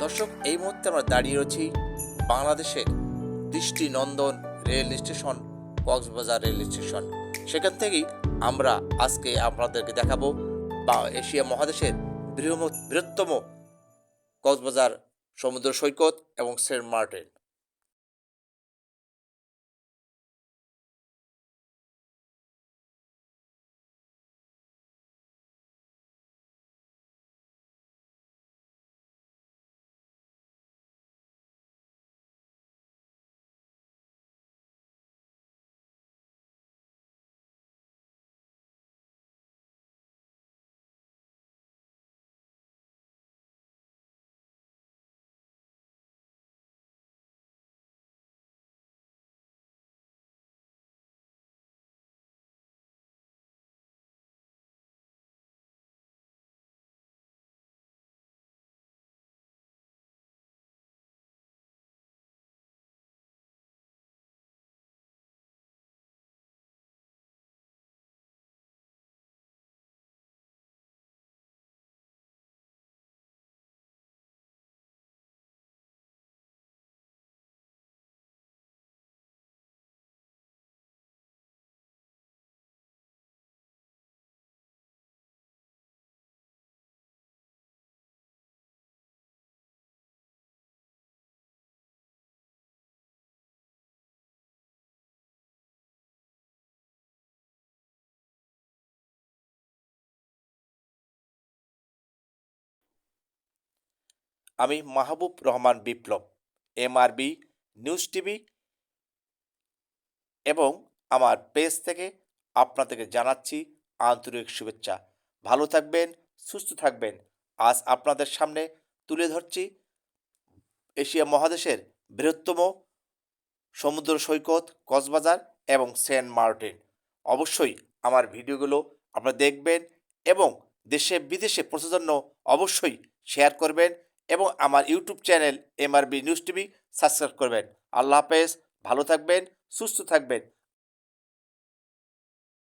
দর্শক, এই মুহূর্তে আমরা দাঁড়িয়ে রয়েছি বাংলাদেশের দৃষ্টিনন্দন rail station, Cox's Bazar rail station. সেখান থেকেই আমরা আজকে আপনাদেরকে দেখাবো বা এশিয়া মহাদেশের বৃহম- বৃহত্তম কক্সবাজার সমুদ্র সৈকত এবং সেন্ট মার্টিন। আমি Mahbub Rahman Biplob, MRB news TV এবং আমার পেজ থেকে আপনাদেরকে জানাচ্ছি আন্তরিক শুভেচ্ছা। ভালো থাকবেন, সুস্থ থাকবেন। আজ আপনাদের সামনে তুলে ধরছি এশিয়া মহাদেশের বৃহত্তম সমুদ্র সৈকত, কক্সবাজার এবং সেন্ট মার্টিন। অবশ্যই আমার ভিডিওগুলো আপনারা দেখবেন এবং দেশে বিদেশে পৌঁছার জন্য অবশ্যই শেয়ার করবেন। এবং আমার YouTube channel MRB news TV subscribe করবেন। আল্লাহ হাফেজ, ভালো থাকবেন, সুস্থ থাকবেন।